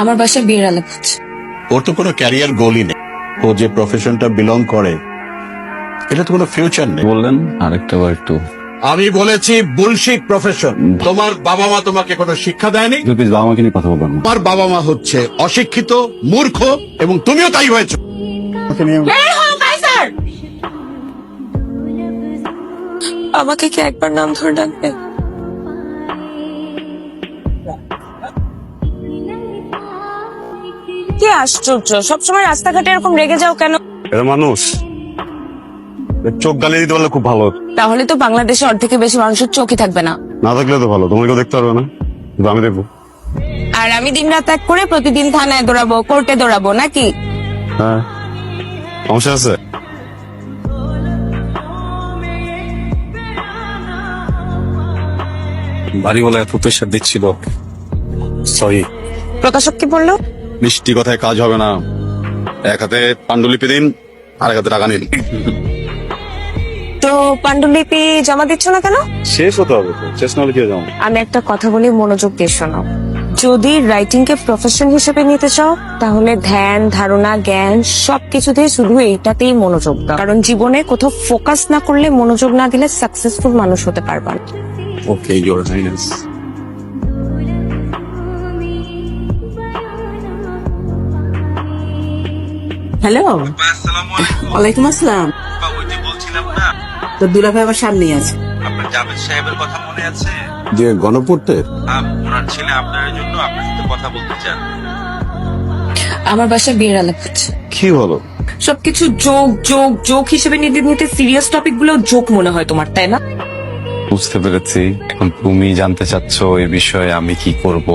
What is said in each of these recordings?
আমার বাসায় বিয়ের আলাপ হচ্ছে। ওর তো কোনো ক্যারিয়ার গোলই নেই। ও যে প্রফেশনটা বিলং করে এটা তো কোনো ফিউচার নেই। বললেন আরেকটা বার একটু। আমি বলেছি বুলশিট প্রফেশন তোমার বাবা মা তোমাকে কোনো শিক্ষা দেয়নি? প্লিজ বাবা মাকে নিয়ে কথা বলবেন না। তোমার বাবা মা হচ্ছে অশিক্ষিত মূর্খ এবং তুমিও তাই হয়েছো। আমাকে কি একবার নাম ধরে ডাকবে আশ্চর্য। সবসময় রাস্তাঘাটে এরকম রেগে যাও কেন? এটা মানুষ। চোখ গালিয়ে দিতে পারলে খুব ভালো। তাহলে তো বাংলাদেশে অর্ধেকের বেশি মানুষের চোখই থাকবে না। না থাকলে তো ভালো তোমাকে দেখতে পারবে না। কিন্তু আমি দেখব। আর আমি দিন রাত এক করে প্রতিদিন থানায় দৌড়াবো কোর্টে দৌড়াবো নাকি? হ্যাঁ। সমস্যা আছে? বাড়িওয়ালা এত প্রেশার দিচ্ছিল। সরি প্রকাশক কি বলল? মিষ্টি কথায় কাজ হবে না। এক হাতে পাণ্ডুলিপি দিন আর এক হাতে টাকা নিন। তো পাণ্ডুলিপি জমা দিচ্ছ না কেন? শেষ হতে হবে তো শেষ না হলে কি আমি একটা কথা বলি মনোযোগ দিয়ে শোনো। যদি রাইটিং কে প্রফেশন হিসেবে নিতে চাও তাহলে ধ্যান ধারণা জ্ঞান সবকিছুতেই শুধু এইটাতেই মনোযোগ দাও। কারণ জীবনে কোথাও ফোকাস না করলে মনোযোগ না দিলে সাকসেসফুল মানুষ হতে পারবা ওকে ইউর হাইনেস হ্যালো ওয়ালাইকুম আসসালাম। বলছিলাম না? তো দুলাভাই আমার সামনেই আছে। আপনার জাভেদ সাহেবের কথা মনে আছে? যে গণপূর্তের? ওনার ছেলে আপনার জন্য আপনার সাথে কথা বলতে চান। আমার বাসায় বিয়ের আলাপ হচ্ছে। কি বলো সবকিছু যোগ যোগ যোগ হিসেবে নিতে নিতে সিরিয়াস টপিকগুলো যোগ মনে হয় তোমার তাই না? বুঝতে পেরেছি। এখন তুমি জানতে চাচ্ছ এই বিষয়ে আমি কি করব।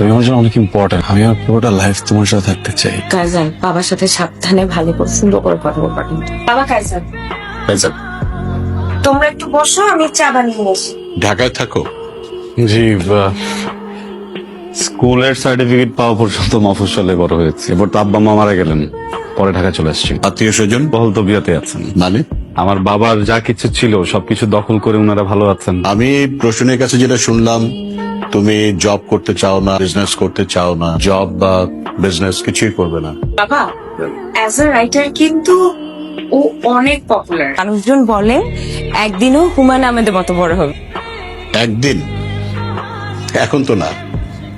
তুমি আমার জন্য অনেক ইম্পর্টেন্ট আমি আমার পুরোটা লাইফ তোমার সাথে থাকতে চাই। কাইজার বাবার সাথে সাবধানে ভালো করে সুন্দর করে কথা বলবা কিন্তু। বাবা কাইজার তোমরা একটু বসো আমি চা বানিয়ে নিয়ে আসি। ঢাকায় থাকো। জি বা- স্কুলের সার্টিফিকেট পাওয়া পর্যন্ত মফস্বলে বড় হয়েছে। এবার তো আব্বা মা মারা গেলেন। পরে ঢাকা চলে আসছি। আত্মীয় স্বজন? বহল তো বিয়াতে আছেন। মানে? আমার বাবার যা কিছু ছিল সবকিছু দখল করে ওনারা ভালো আছেন। আমি প্রশ্নের কাছে যেটা শুনলাম তুমি জব করতে চাও না বিজনেস করতে চাও না জব বা বিজনেস কিছুই করবে না। বাবা অ্যাজ আ রাইটার কিন্তু ও অনেক পপুলার মানুষজন বলে একদিনও হুমায়ুন আহমেদের মতো বড় হবে। একদিন? এখন তো না।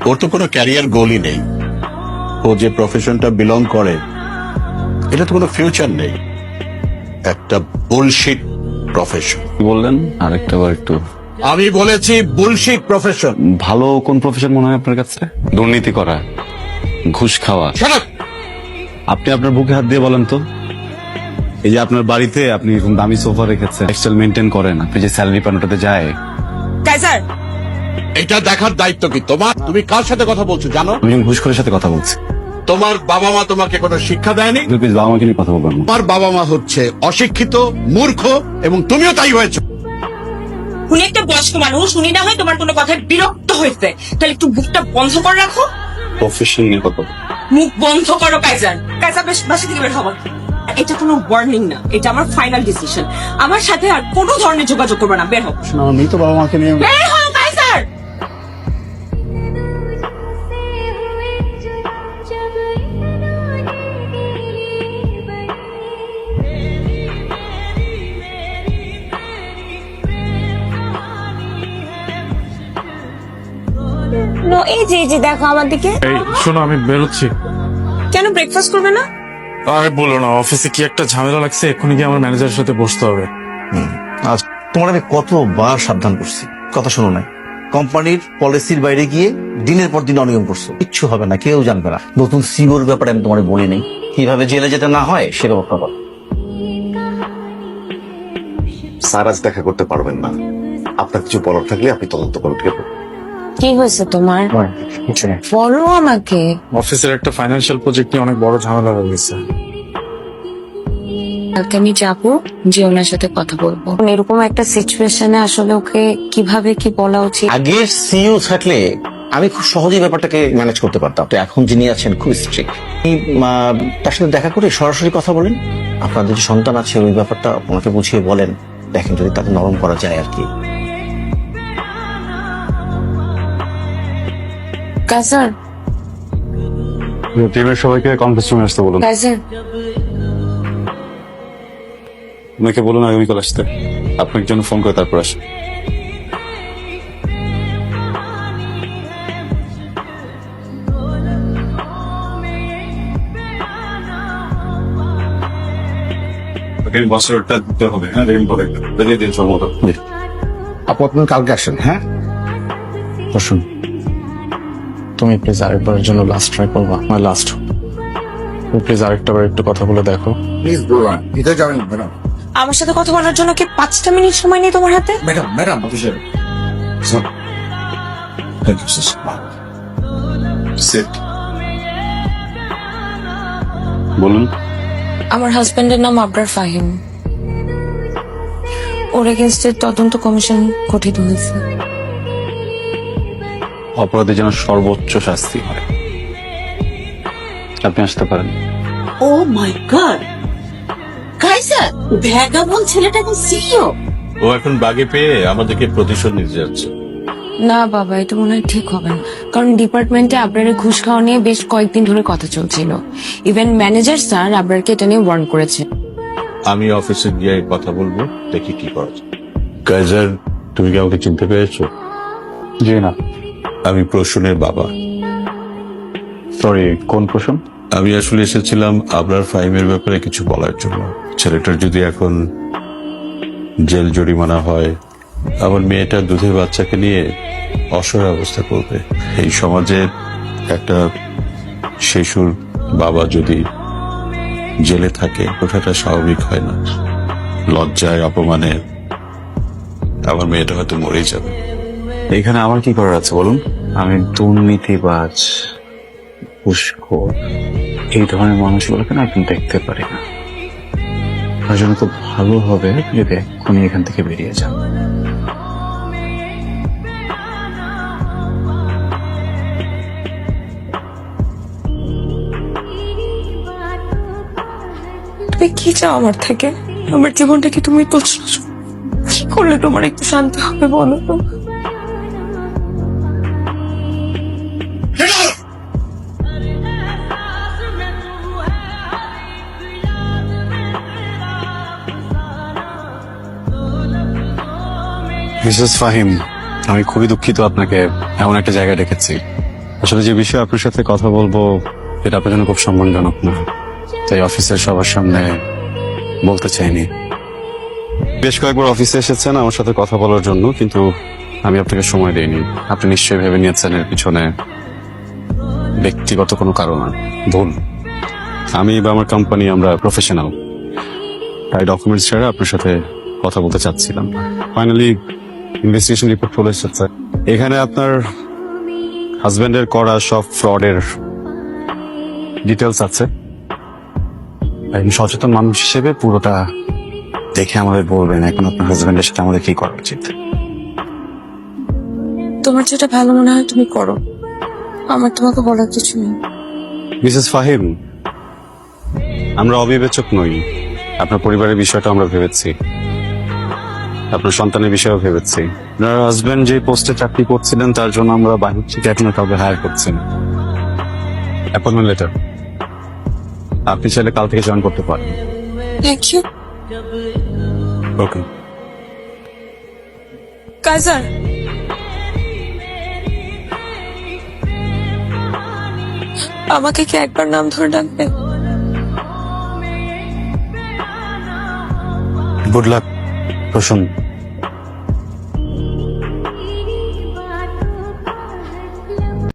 ওর তো কোনো ক্যারিয়ার গোলই নেই। ও যে প্রফেশনটা বিলং করে এটা তো কোনো ফিউচার নেই। একটা বুলশিট প্রফেশন কি বললেন? আরেকটা বার একটু আমি বলেছি বুলশিট প্রফেশন ভালো কোন প্রফেশন মনে হয় আপনার কাছে? দুর্নীতি করা ঘুষ খাওয়া। আপনি আপনার বুকে হাত দিয়ে বলেন তো। এই যে আপনার বাড়িতে আপনি এরকম দামি সোফা রেখেছেন লাইফস্টাইল মেনটেন করেন আপনি যে স্যালারি পান ওটাতে যায়। কাইজার! এটা দেখার দায়িত্ব কি তোমার? তুমি কার সাথে কথা বলছো জানো? আমি ঘুষখোরের সাথে কথা বলছি। তোমার বাবা মা তোমাকে কোনো শিক্ষা দেয়নি? প্লিজ বাবা মাকে নিয়ে কথা বলবেন না তোমার বাবা মা হচ্ছে অশিক্ষিত মূর্খ এবং তুমিও তাই হয়েছো। উনি একটা বয়স্ক মানুষ উনি না হয় তোমার কোনো কথায় বিরক্ত হয়েছে। তাহলে একটু বুকটা বন্ধ করে রাখো। প্রফেশন নিয়ে কথা মুখ বন্ধ করো কাইজার কাইজার বেশ বাসা থেকে বের হব এটা কোনো ওয়ার্নিং না এটা আমার ফাইনাল ডিসিশন আমার সাথে আর কোনো ধরনের যোগাযোগ করবে না বের হও। আমি তো বাবা মাকে নিয়ে বের হও এই যে এই যে দেখো আমার দিকে। এই শোনো আমি বেরোচ্ছি। কেন ব্রেকফাস্ট করবে না? আরে বলো না অফিসে কি একটা ঝামেলা লাগছে? এক্ষুনি গিয়ে আমার ম্যানেজারের সাথে বসতে হবে। আজ তোমার আমি কতবার সাবধান করছি কথা শোনো নাই। কোম্পানির পলিসির বাইরে গিয়ে দিনের পর দিন অনিয়ম করছ। কিচ্ছু হবে না কেউ জানবে না। নতুন সিওর ব্যাপারে আমি তোমার বলি নেই। কীভাবে জেলে যেতে না হয় সে ব্যবস্থা করো। স্যার আজ দেখা করতে পারবেন না। আপনার কিছু বলার থাকলে আপনি তদন্ত করুন ঠিক আছে কি হয়েছে তোমার? বলো আমাকে। অফিসের একটা ফাইন্যান্সিয়াল প্রজেক্ট নিয়ে অনেক বড় ঝামেলা হয়ে গেছে। কালকে আমি যাব যে ওনার সাথে কথা বলব। এরকম একটা সিচুয়েশনে আসলে ওকে কীভাবে কি বলা উচিত? আগে সিইও থাকলে আমি খুব সহজেই ব্যাপারটাকে ম্যানেজ করতে পারতাম। তো এখন যিনি আছেন খুব স্ট্রিক্ট তার সাথে দেখা করে সরাসরি কথা বলেন। আপনাদের যে সন্তান আছে ওই ব্যাপারটা ওনাকে বুঝিয়ে বলেন। দেখেন যদি তাকে নরম করা যায় আর কি। কাজার টিমের সবাইকে কনফারেন্স রুমে আসতে বলুন। ওনাকে বলুন আগামীকাল আসতে। আপনার জন্য ফোন করে তারপর বছরটা দিতে হবে হ্যাঁ করে দিন আপু আপনার কালকে আসেন হ্যাঁ? বসুন তুমি প্লিজ আরেকবারের জন্য লাস্ট ট্রাই করবা। আমার লাস্ট তুমি প্লিজ আরেকটা বার একটু কথা বলে দেখো। প্লিজ বলুন ভিতরে যাবেন ম্যাডাম আমার সাথে কথা বলার জন্য কি পাঁচটা মিনিট সময় নেই তোমার হাতে? ম্যাডাম ম্যাডাম অফিসের বলুন। আমার হাজবেন্ডের নাম আবরার ফাহিম। ওর এগেনস্টে তদন্ত কমিশন গঠিত হয়েছে। অপরাধের যেন সর্বোচ্চ শাস্তি হয়। আপনি আসতে পারেন। Oh my god. Kaiser vagabond ছেলেটা এখন সিইও? ও এখন বাগে পেয়ে আমাদেরকে প্রতিশোধ নিতে যাচ্ছে। না বাবা এটা মনে হয় ঠিক হবে না। কারণ ডিপার্টমেন্টে আবরারের ঘুষ খাওয়া নিয়ে বেশ কয়েকদিন ধরে কথা চলছিল। ইভেন ম্যানেজার স্যার আবরারকে এটা নিয়ে ওয়ার্ন করেছে। আমি অফিসে গিয়ে কথা বলব দেখি কি করা যায়। কাইজার তুমি কি আমাকে চিনতে পেরেছ? জি না। আমি প্রসূনের বাবা। সরি কোন প্রশ্ন আমি আসলে এসেছিলাম আবরার ফাহিমের ব্যাপারে কিছু বলার জন্য। ছেলেটার যদি এখন জেল জরিমানা হয় আমার মেয়েটা দুধের বাচ্চাকে নিয়ে অসহায় অবস্থা করবে। এই সমাজে একটা শিশুর বাবা যদি জেলে থাকে ওঠাটা স্বাভাবিক হয় না। লজ্জায় অপমানে আমার মেয়েটা হয়তো মরেই যাবে। এখানে আমার কি করার আছে বলুন? আমি দুর্নীতিবাজ ঘুষখোর এই ধরনের মানুষগুলোকে না একদম দেখতে পারি না। তার জন্য খুব ভালো হবে যদি এক্ষুনি এখান থেকে বেরিয়ে যান। তুমি কি চাও আমার থেকে? আমার জীবনটা কি তুমি কি করলে তোমার একটু শান্তি হবে বলো তো? মিসেস ফাহিম, আমি খুবই দুঃখিত আপনাকে এমন একটা জায়গায় ডেকেছি। আসলে যে বিষয়ে আপনার সাথে কথা বলব, এটা আপনার জন্য খুব সম্মানজনক না। তাই অফিসের সবার সামনে বলতে চাইনি। বেশ কয়েকবার অফিসে এসেছেন আমার সাথে কথা বলার জন্য, কিন্তু আমি আপনাকে সময় দিইনি। আপনি নিশ্চয়ই ভেবে নিয়েছেন এর পিছনে ব্যক্তিগত কোনো কারণ ভুল। আমি বা আমার কোম্পানি আমরা প্রফেশনাল তাই ডকুমেন্টস ছাড়া আপনার সাথে কথা বলতে চাচ্ছিলাম। ফাইনালি ইনভেস্টিগেশন রিপোর্ট চলে এসেছে। এখানে আপনার হাজবেন্ডের করা সব ফ্রডের ডিটেলস আছে। সচেতন মানুষ হিসেবে পুরোটা দেখে আমাদের বলবেন এখন আপনার হাজবেন্ডের সাথে আমাদের কি করা উচিত? তোমার যেটা ভালো মনে হয় তুমি করো। আমার তোমাকে বলার কিছু নেই। মিসেস ফাহিম আমরা অবিবেচক নই। আপনার পরিবারের বিষয়টা আমরা ভেবেছি। আপনার সন্তানের বিষয়েও ভেবেছি। আপনার হাজবেন্ড যে পোস্টে চাকরি করছিলেন তার জন্য আমরা বাহির থেকে এখনও কাউকে হায়ার করছি না। অ্যাপয়েন্টমেন্ট লেটার আপনি চাইলে কাল থেকে জয়েন করতে পারেন। থ্যাংক ইউ ওকে কাজার আমাকে কি একবার নাম ধরে ডাকবে গুড লাক প্রসন্ন।